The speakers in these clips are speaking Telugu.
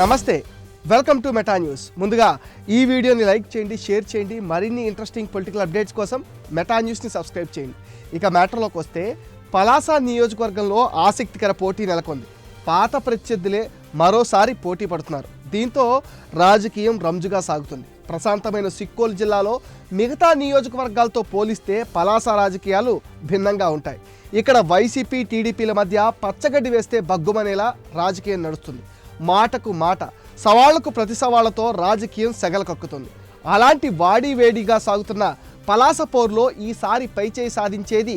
నమస్తే వెల్కమ్ టు మెటా న్యూస్ ముందుగా ఈ వీడియోని లైక్ చేయండి షేర్ చేయండి మరిన్ని ఇంట్రెస్టింగ్ పొలిటికల్ అప్డేట్స్ కోసం మెటా న్యూస్ని సబ్స్క్రైబ్ చేయండి. ఇక మ్యాటర్లోకి వస్తే పలాస నియోజకవర్గంలో ఆసక్తికర పోటీ నెలకొంది. పాత ప్రత్యర్థులే మరోసారి పోటీ పడుతున్నారు. దీంతో రాజకీయం రంజుగా సాగుతుంది. ప్రశాంతమైన సిక్కోలు జిల్లాలో మిగతా నియోజకవర్గాలతో పోలిస్తే పలాస రాజకీయాలు భిన్నంగా ఉంటాయి. ఇక్కడ వైసీపీ టీడీపీల మధ్య పచ్చగడ్డి వేస్తే బగ్గుమనేలా రాజకీయం నడుస్తుంది. మాటకు మాట సవాళ్ళకు ప్రతి సవాళ్ళతో రాజకీయం సెగల కక్కుతుంది అలాంటి వాడివేడిగా సాగుతున్న పలాస పోర్లో ఈసారి పైచేయి సాధించేది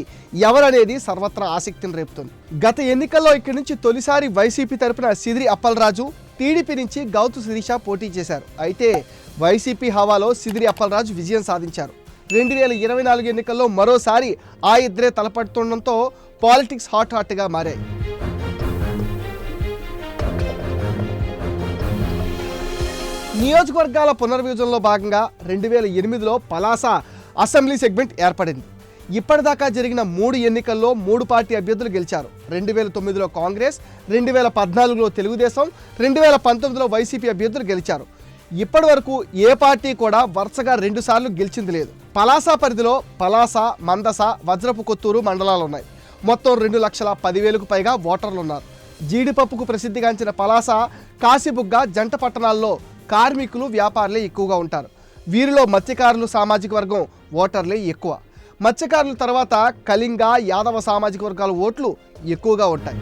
ఎవరనేది సర్వత్రా ఆసక్తిని రేపుతుంది. గత ఎన్నికల్లో ఇక్కడి నుంచి తొలిసారి వైసీపీ తరపున సిదిరి అప్పలరాజు టీడీపీ నుంచి గౌతు శిరీష పోటీ చేశారు. అయితే వైసీపీ హవాలో సిదిరి అప్పలరాజు విజయం సాధించారు. రెండు వేల ఇరవై నాలుగు ఎన్నికల్లో మరోసారి ఆ ఇద్దరే తలపడుతుండటంతో పాలిటిక్స్ హాట్ హాట్గా మారాయి. నియోజకవర్గాల పునర్విభజనలో భాగంగా రెండు వేల ఎనిమిదిలో పలాస అసెంబ్లీ సెగ్మెంట్ ఏర్పడింది. ఇప్పటిదాకా జరిగిన మూడు ఎన్నికల్లో మూడు పార్టీ అభ్యర్థులు గెలిచారు. రెండు వేల తొమ్మిదిలో కాంగ్రెస్ రెండు వేల పద్నాలుగులో తెలుగుదేశం రెండు వేల పంతొమ్మిదిలో వైసీపీ అభ్యర్థులు గెలిచారు. ఇప్పటి వరకు ఏ పార్టీ కూడా వరుసగా రెండుసార్లు గెలిచింది లేదు. పలాస పరిధిలో పలాస మందస వజ్రపు కొత్తూరు మండలాలు ఉన్నాయి మొత్తం రెండు లక్షల పదివేలకు పైగా ఓటర్లు ఉన్నారు జీడిపప్పుకు ప్రసిద్ధిగాంచిన పలాస కాశీబుగ్గ జంట పట్టణాల్లో కార్మికులు వ్యాపారులే ఎక్కువగా ఉంటారు. వీరిలో మత్స్యకారులు సామాజిక వర్గం ఓటర్లే ఎక్కువ. మత్స్యకారుల తర్వాత కళింగ యాదవ సామాజిక వర్గాల ఓట్లు ఎక్కువగా ఉంటాయి.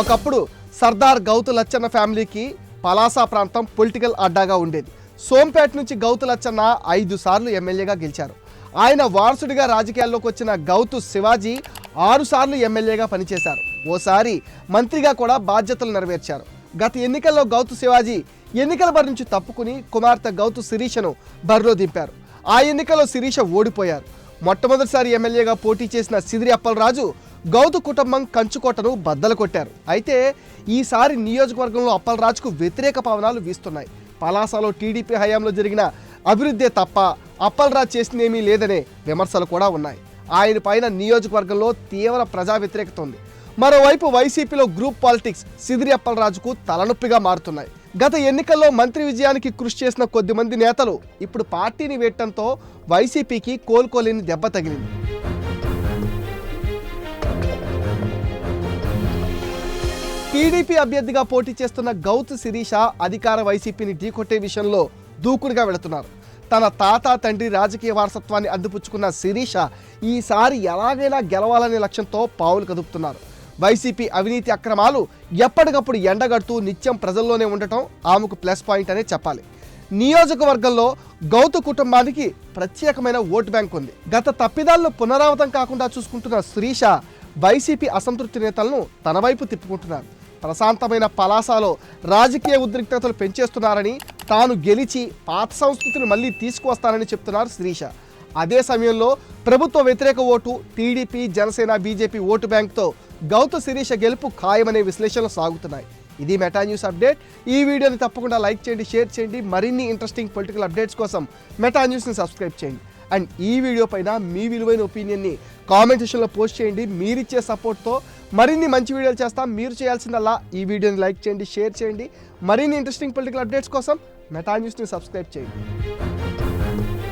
ఒకప్పుడు సర్దార్ గౌతు లచ్చన్న ఫ్యామిలీకి పలాస ప్రాంతం పొలిటికల్ అడ్డాగా ఉండేది. సోంపేట నుంచి గౌతు లచ్చన్న ఐదు సార్లు ఎమ్మెల్యేగా గెలిచారు. ఆయన వారసుడిగా రాజకీయాల్లోకి వచ్చిన గౌతు శివాజీ ఆరు సార్లు ఎమ్మెల్యేగా పనిచేశారు. ఓసారి మంత్రిగా కూడా బాధ్యతలు నెరవేర్చారు. గత ఎన్నికల్లో గౌతు శివాజీ ఎన్నికల బరి నుంచి తప్పుకుని కుమార్తె గౌతు శిరీషను బరిలో దింపారు. ఆ ఎన్నికల్లో శిరీష ఓడిపోయారు. మొట్టమొదటిసారి ఎమ్మెల్యేగా పోటీ చేసిన సిదిరి అప్పలరాజు గౌతు కుటుంబం కంచుకోటను బద్దలు కొట్టారు. అయితే ఈసారి నియోజకవర్గంలో అప్పలరాజుకు వ్యతిరేక పవనాలు వీస్తున్నాయి. పలాసలో టీడీపీ హయాంలో జరిగిన అభివృద్ధే తప్ప అప్పలరాజు చేసిందేమీ లేదనే విమర్శలు కూడా ఉన్నాయి. ఆయన పైన నియోజకవర్గంలో తీవ్ర ప్రజా వ్యతిరేకత ఉంది. మరోవైపు వైసీపీలో గ్రూప్ పాలిటిక్స్ సిదిరి అప్పలరాజుకు తలనొప్పిగా మారుతున్నాయి. గత ఎన్నికల్లో మంత్రి విజయానికి కృషి చేసిన కొద్దిమంది నేతలు ఇప్పుడు పార్టీని వేయటంతో వైసీపీకి కోలుకోలేని దెబ్బ తగిలింది. టీడీపీ అభ్యర్థిగా పోటీ చేస్తున్న గౌత్ శిరీష అధికార వైసీపీని ఢీకొట్టే విషయంలో దూకుడుగా వెళుతున్నారు. తన తాత తండ్రి రాజకీయ వారసత్వాన్ని అందిపుచ్చుకున్న శిరీష ఈసారి ఎలాగైనా గెలవాలనే లక్ష్యంతో పావులు కదుపుతున్నారు. వైసీపీ అవినీతి అక్రమాలు ఎప్పటికప్పుడు ఎండగడుతూ నిత్యం ప్రజల్లోనే ఉండటం ఆమెకు ప్లస్ పాయింట్ అనే చెప్పాలి. నియోజకవర్గంలో గౌతు కుటుంబానికి ప్రత్యేకమైన ఓటు బ్యాంక్ ఉంది. గత తప్పిదాలను పునరావృతం కాకుండా చూసుకుంటున్న శ్రీష వైసీపీ అసంతృప్తి నేతలను తన వైపు తిప్పుకుంటున్నారు. ప్రశాంతమైన పలాసలో రాజకీయ ఉద్రిక్తతలు పెంచేస్తున్నారని తాను గెలిచి పాత సంస్కృతిని మళ్ళీ తీసుకువస్తానని చెప్తున్నారు శ్రీష. అదే సమయంలో ప్రభుత్వ వ్యతిరేక vote TDP Janasena BJP vote బ్యాంక్తో గౌత Sirisha గెలుపు ఖాయమనే విశ్లేషణలు సాగుతున్నాయి. ఇది మెటా న్యూస్ అప్డేట్. ఈ వీడియోని తప్పకుండా లైక్ చేయండి షేర్ చేయండి. మరిన్ని ఇంట్రెస్టింగ్ పొలిటికల్ అప్డేట్స్ కోసం మెటా న్యూస్ని సబ్స్క్రైబ్ చేయండి. అండ్ ఈ వీడియో పైన మీ విలువైన ఒపీనియన్ని కామెంట్ సెషన్లో పోస్ట్ చేయండి. మీరిచ్చే సపోర్ట్తో మరిన్ని మంచి వీడియోలు చేస్తాం. మీరు చేయాల్సిందల్లా ఈ వీడియోని లైక్ చేయండి షేర్ చేయండి. మరిన్ని ఇంట్రెస్టింగ్ పొలిటికల్ అప్డేట్స్ కోసం మెటా న్యూస్ని సబ్స్క్రైబ్ చేయండి.